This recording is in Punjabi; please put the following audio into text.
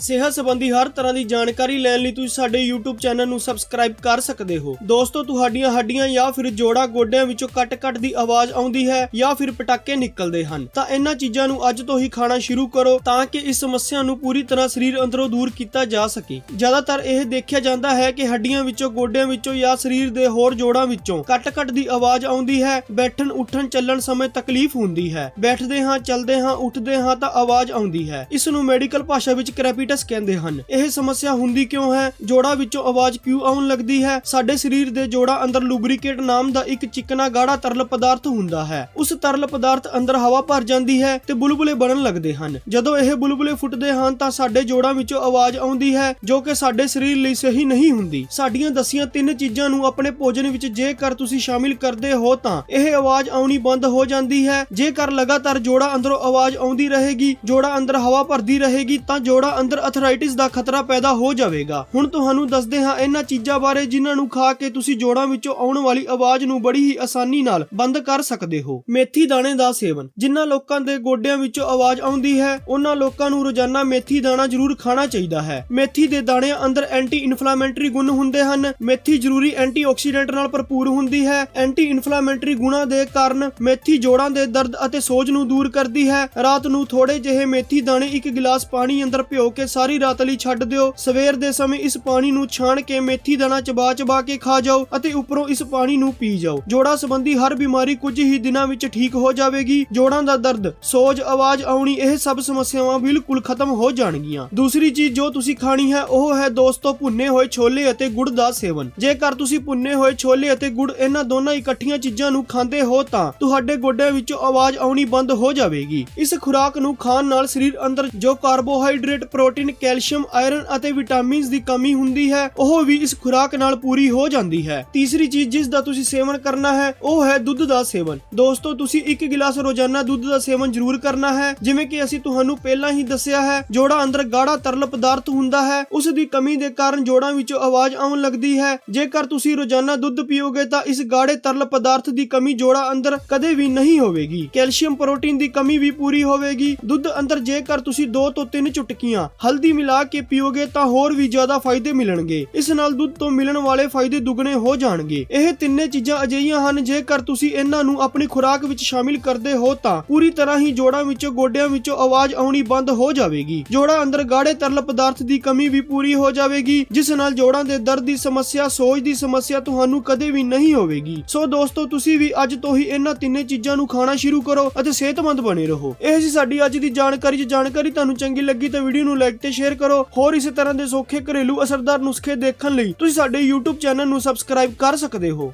ਸਿਹਤ ਸੰਬੰਧੀ ਹਰ ਤਰ੍ਹਾਂ ਦੀ ਜਾਣਕਾਰੀ ਲੈਣ ਲਈ ਤੁਸੀਂ ਸਾਡੇ YouTube ਚੈਨਲ ਨੂੰ ਸਬਸਕ੍ਰਾਈਬ ਕਰ ਸਕਦੇ ਹੋ। ਦੋਸਤੋ, ਤੁਹਾਡੀਆਂ ਹੱਡੀਆਂ ਜਾਂ ਫਿਰ ਜੋੜਾਂ ਗੋਡਿਆਂ ਵਿੱਚੋਂ ਕੱਟ-ਕੱਟ ਦੀ ਆਵਾਜ਼ ਆਉਂਦੀ ਹੈ ਜਾਂ ਫਿਰ ਪਟਾਕੇ ਨਿਕਲਦੇ ਹਨ। ਤਾਂ ਇਹਨਾਂ ਚੀਜ਼ਾਂ ਨੂੰ ਅੱਜ ਤੋਂ ਹੀ ਖਾਣਾ ਸ਼ੁਰੂ ਕਰੋ ਤਾਂ ਕਿ ਇਸ ਸਮੱਸਿਆ ਨੂੰ ਪੂਰੀ ਤਰ੍ਹਾਂ ਸਰੀਰ ਅੰਦਰੋਂ ਦੂਰ ਕੀਤਾ ਜਾ ਸਕੇ। ਜ਼ਿਆਦਾਤਰ ਇਹ ਦੇਖਿਆ ਜਾਂਦਾ ਹੈ ਕਿ ਹੱਡੀਆਂ ਵਿੱਚੋਂ, ਗੋਡਿਆਂ ਵਿੱਚੋਂ ਜਾਂ ਸਰੀਰ ਦੇ ਹੋਰ ਜੋੜਾਂ ਵਿੱਚੋਂ ਕੱਟ-ਕੱਟ ਦੀ ਆਵਾਜ਼ ਆਉਂਦੀ ਹੈ, ਬੈਠਣ, ਉੱਠਣ, ਚੱਲਣ ਸਮੇਂ ਤਕਲੀਫ ਹੁੰਦੀ ਹੈ। ਬੈਠਦੇ ਹਾਂ, ਚੱਲਦੇ ਹਾਂ, ਉੱਠਦੇ ਹਾਂ ਤਾਂ ਆਵਾਜ਼ ਆਉਂਦੀ ਹੈ। ਇਸ ਨੂੰ ਮੈਡੀਕਲ ਭਾਸ਼ਾ ਵਿੱਚ ਕ੍ਰੈਪੀਟਸ ਕਹਿੰਦੇ ਹਨ। ਇਹ ਸਮੱਸਿਆ ਹੁੰਦੀ ਕਿਉਂ ਹੈ? ਜੋੜਾਂ ਵਿੱਚੋਂ ਆਵਾਜ਼ ਕਿਉਂ ਆਉਣ ਲੱਗਦੀ ਹੈ? ਸਾਡੇ ਸਰੀਰ ਦੇ ਜੋੜਾਂ ਅੰਦਰ ਲੂਬਰੀਕੇਟ ਨਾਮ ਦਾ ਇੱਕ ਚਿਕਨਾ ਗਾੜਾ ਤਰਲ ਪਦਾਰਥ ਹੁੰਦਾ ਹੈ। ਉਸ ਤਰਲ ਪਦਾਰਥ ਅੰਦਰ ਹਵਾ ਭਰ ਜਾਂਦੀ ਹੈ ਤੇ ਬੁਲਬੁਲੇ ਬਣਨ ਲੱਗਦੇ ਹਨ। ਜਦੋਂ ਇਹ ਬੁਲਬੁਲੇ ਫੁੱਟਦੇ ਹਨ ਤਾਂ ਸਾਡੇ ਜੋੜਾਂ ਵਿੱਚੋਂ ਆਵਾਜ਼ ਆਉਂਦੀ ਹੈ, ਜੋ ਕਿ ਸਾਡੇ ਸਰੀਰ ਲਈ ਸਹੀ ਨਹੀਂ ਹੁੰਦੀ। ਸਾਡੀਆਂ ਦਸੀਆਂ ਤਿੰਨ ਚੀਜ਼ਾਂ ਨੂੰ ਆਪਣੇ ਭੋਜਨ ਵਿੱਚ ਜੇਕਰ ਤੁਸੀਂ ਸ਼ਾਮਿਲ ਕਰਦੇ ਹੋ ਤਾਂ ਇਹ ਆਵਾਜ਼ ਆਉਣੀ ਬੰਦ ਹੋ ਜਾਂਦੀ ਹੈ। ਜੇਕਰ ਲਗਾਤਾਰ ਜੋੜਾਂ ਅੰਦਰੋਂ ਆਵਾਜ਼ ਆਉਂਦੀ ਰਹੇਗੀ, ਜੋੜਾਂ ਅੰਦਰ ਹਵਾ ਭਰਦੀ ਰਹੇਗੀ ਤਾਂ ਜੋੜਾਂ ਅੰਦਰ ਅਥਰਾਈਟਿਸ ਦਾ ਖਤਰਾ ਪੈਦਾ ਹੋ ਜਾਵੇਗਾ। ਹੁਣ ਤੁਹਾਨੂੰ ਦੱਸਦੇ ਹਾਂ ਇਹਨਾਂ ਚੀਜ਼ਾਂ ਬਾਰੇ ਜਿਨ੍ਹਾਂ ਨੂੰ ਖਾ ਕੇ ਤੁਸੀਂ ਜੋੜਾਂ ਵਿੱਚੋਂ ਆਉਣ ਵਾਲੀ ਆਵਾਜ਼ ਨੂੰ ਬੜੀ ਹੀ ਆਸਾਨੀ ਨਾਲ ਬੰਦ ਕਰ ਸਕਦੇ ਹੋ। ਮੇਥੀ ਦਾਣੇ ਦਾ ਸੇਵਨ। ਜਿਨ੍ਹਾਂ ਲੋਕਾਂ ਦੇ ਗੋਡਿਆਂ ਵਿੱਚੋਂ ਆਵਾਜ਼ ਆਉਂਦੀ ਹੈ, ਉਹਨਾਂ ਲੋਕਾਂ ਨੂੰ ਰੋਜ਼ਾਨਾ ਮੇਥੀ ਦਾਣਾ ਜ਼ਰੂਰ ਖਾਣਾ ਚਾਹੀਦਾ ਹੈ। ਮੇਥੀ ਦੇ ਦਾਣਿਆਂ ਅੰਦਰ ਐਂਟੀ ਇਨਫਲਾਮੇਟਰੀ ਗੁਣ ਹੁੰਦੇ ਹਨ। ਮੇਥੀ ਜ਼ਰੂਰੀ ਐਂਟੀਆਕਸੀਡੈਂਟ ਨਾਲ ਭਰਪੂਰ ਹੁੰਦੀ ਹੈ। ਐਂਟੀ ਇਨਫਲਾਮੇਟਰੀ ਗੁਣਾਂ ਦੇ ਕਾਰਨ ਮੇਥੀ ਜੋੜਾਂ ਦੇ ਦਰਦ ਅਤੇ ਸੋਜ ਨੂੰ ਦੂਰ ਕਰਦੀ ਹੈ। ਰਾਤ ਨੂੰ ਥੋੜੇ ਜਿਹੇ ਮੇਥੀ ਦਾਣੇ ਇੱਕ ਗਿਲਾਸ ਪਾਣੀ ਅੰਦਰ ਭਿਓ ਕੇ ਸਾਰੀ ਰਾਤ ਲਈ ਛੱਡ ਦਿਓ। ਸਵੇਰ ਦੇ ਸਮੇਂ ਇਸ ਪਾਣੀ ਨੂੰ ਛਾਣ ਕੇ ਮੇਥੀ ਦਾਣਾ ਚਬਾ ਚਬਾ ਕੇ ਖਾ ਜਾਓ ਅਤੇ ਉੱਪਰੋਂ ਇਸ ਪਾਣੀ ਨੂੰ ਪੀ ਜਾਓ। ਜੋੜਾਂ ਸੰਬੰਧੀ ਹਰ ਬਿਮਾਰੀ ਕੁਝ ਹੀ ਦਿਨਾਂ ਵਿੱਚ ਠੀਕ ਹੋ ਜਾਵੇਗੀ। ਜੋੜਾਂ ਦਾ ਦਰਦ, ਸੋਜ, ਆਵਾਜ਼ ਆਉਣੀ, ਇਹ ਸਭ ਸਮੱਸਿਆਵਾਂ ਬਿਲਕੁਲ ਖਤਮ ਹੋ ਜਾਣਗੀਆਂ। ਦੂਸਰੀ ਚੀਜ਼ ਜੋ ਤੁਸੀਂ ਖਾਣੀ ਹੈ, ਉਹ ਹੈ ਦੋਸਤੋ ਭੁੰਨੇ ਹੋਏ ਛੋਲੇ ਅਤੇ ਗੁੜ ਦਾ ਸੇਵਨ। ਜੇਕਰ ਤੁਸੀਂ ਭੁੰਨੇ ਹੋਏ ਛੋਲੇ ਅਤੇ ਗੁੜ ਇਹਨਾਂ ਦੋਨਾਂ ਇਕੱਠੀਆਂ ਚੀਜ਼ਾਂ ਨੂੰ ਖਾਂਦੇ ਹੋ ਤਾਂ ਤੁਹਾਡੇ ਗੋਡਿਆਂ ਵਿੱਚੋਂ ਆਵਾਜ਼ ਆਉਣੀ ਬੰਦ ਹੋ ਜਾਵੇਗੀ। ਇਸ ਖੁਰਾਕ ਨੂੰ ਖਾਣ ਨਾਲ ਸਰੀਰ ਅੰਦਰ ਜੋ ਕਾਰਬੋਹਾਈਡਰੇਟ ਪ੍ਰੋਟੀਨ, ਕੈਲਸ਼ੀਅਮ, ਆਇਰਨ ਅਤੇ ਵਿਟਾਮਿਨਸ ਦੀ ਕਮੀ ਹੁੰਦੀ ਹੈ, ਉਹ ਵੀ ਇਸ ਖੁਰਾਕ ਨਾਲ ਪੂਰੀ ਹੋ ਜਾਂਦੀ ਹੈ। ਤੀਸਰੀ ਚੀਜ਼ ਜਿਸ ਦਾ ਤੁਸੀਂ ਸੇਵਨ ਕਰਨਾ ਹੈ, ਉਹ ਹੈ ਦੁੱਧ ਦਾ ਸੇਵਨ। ਦੋਸਤੋ, ਤੁਸੀਂ ਇੱਕ ਗਿਲਾਸ ਰੋਜ਼ਾਨਾ ਦੁੱਧ ਦਾ ਸੇਵਨ ਜ਼ਰੂਰ ਕਰਨਾ ਹੈ, ਜਿਵੇਂ ਕਿ ਅਸੀਂ ਤੁਹਾਨੂੰ ਪਹਿਲਾਂ ਹੀ ਦੱਸਿਆ ਹੈ, ਜੋੜਾਂ ਅੰਦਰ ਗਾੜਾ ਤਰਲ ਪਦਾਰਥ ਹੁੰਦਾ ਹੈ, ਉਸ ਦੀ ਕਮੀ ਦੇ ਕਾਰਨ ਜੋੜਾਂ ਵਿੱਚੋਂ ਆਵਾਜ਼ ਆਉਣ ਲੱਗਦੀ ਹੈ। ਜੇਕਰ ਤੁਸੀਂ ਰੋਜ਼ਾਨਾ ਦੁੱਧ ਪੀਓਗੇ ਤਾਂ ਇਸ ਗਾੜੇ ਤਰਲ ਪਦਾਰਥ ਦੀ ਕਮੀ ਜੋੜਾ ਅੰਦਰ ਕਦੇ ਵੀ ਨਹੀਂ ਹੋਵੇਗੀ। ਕੈਲਸ਼ੀਅਮ ਪ੍ਰੋਟੀਨ ਦੀ ਕਮੀ ਵੀ ਪੂਰੀ ਹੋਵੇਗੀ। ਦੁੱਧ ਅੰਦਰ ਜੇਕਰ ਤੁਸੀਂ 2 ਤੋਂ 3 ਚੁਟਕੀਆਂ ਹਲਦੀ ਮਿਲਾ ਕੇ ਪੀਓਗੇ ਤਾਂ ਹੋਰ ਵੀ ਜ਼ਿਆਦਾ ਫਾਇਦੇ ਮਿਲਣਗੇ। ਇਸ ਨਾਲ ਦੁੱਧ ਤੋਂ ਮਿਲਣ ਵਾਲੇ ਫਾਇਦੇ ਦੁੱਗਣੇ ਹੋ ਜਾਣਗੇ। ਇਹ ਤਿੰਨੇ ਚੀਜ਼ਾਂ ਅਜਿਹੀਆਂ ਹਨ, ਜੇਕਰ ਤੁਸੀਂ ਇਹਨਾਂ ਨੂੰ ਆਪਣੀ ਖੁਰਾਕ ਵਿੱਚ ਸ਼ਾਮਿਲ ਕਰਦੇ ਹੋ ਤਾਂ ਪੂਰੀ ਤਰ੍ਹਾਂ ਹੀ ਜੋੜਾਂ ਵਿੱਚੋਂ, ਗੋਡਿਆਂ ਵਿੱਚੋਂ ਆਵਾਜ਼ ਆਉਣੀ ਬੰਦ ਹੋ ਜਾਵੇਗੀ। ਜੋੜਾਂ ਅੰਦਰ ਗਾੜੇ ਤਰਲ ਪਦਾਰਥ ਦੀ ਕਮੀ ਵੀ ਪੂਰੀ ਹੋ ਜਾਵੇਗੀ, ਜਿਸ ਨਾਲ ਜੋੜਾਂ ਦੇ ਦਰਦ ਦੀ ਸਮੱਸਿਆ, ਸੋਜ ਦੀ ਸਮੱਸਿਆ ਤੁਹਾਨੂੰ ਕਦੇ ਵੀ ਨਹੀਂ ਹੋਵੇਗੀ। ਸੋ ਦੋਸਤੋ, ਤੁਸੀਂ ਵੀ ਅੱਜ ਤੋਂ ਹੀ ਇਹਨਾਂ ਤਿੰਨੇ ਚੀਜ਼ਾਂ ਨੂੰ ਖਾਣਾ ਸ਼ੁਰੂ ਕਰੋ ਅਤੇ ਸਿਹਤਮੰਦ ਬਣੇ ਰਹੋ। ਇਹ ਸੀ ਸਾਡੀ ਅੱਜ ਦੀ ਜਾਣਕਾਰੀ। ਜੇ ਜਾਣਕਾਰੀ ਤੁਹਾਨੂੰ ਚੰਗੀ ਲੱਗੀ ਤਾਂ ਵੀਡੀਓ ਨੂੰ ਲਾਈਕ ਤੇ ਸ਼ੇਅਰ ਕਰੋ। ਹੋਰ ਇਸੇ ਤਰ੍ਹਾਂ ਦੇ ਸੌਖੇ ਘਰੇਲੂ ਅਸਰਦਾਰ ਨੁਸਖੇ ਦੇਖਣ ਲਈ ਤੁਸੀਂ ਸਾਡੇ YouTube ਚੈਨਲ ਨੂੰ ਸਬਸਕ੍ਰਾਈਬ ਕਰ ਸਕਦੇ ਹੋ।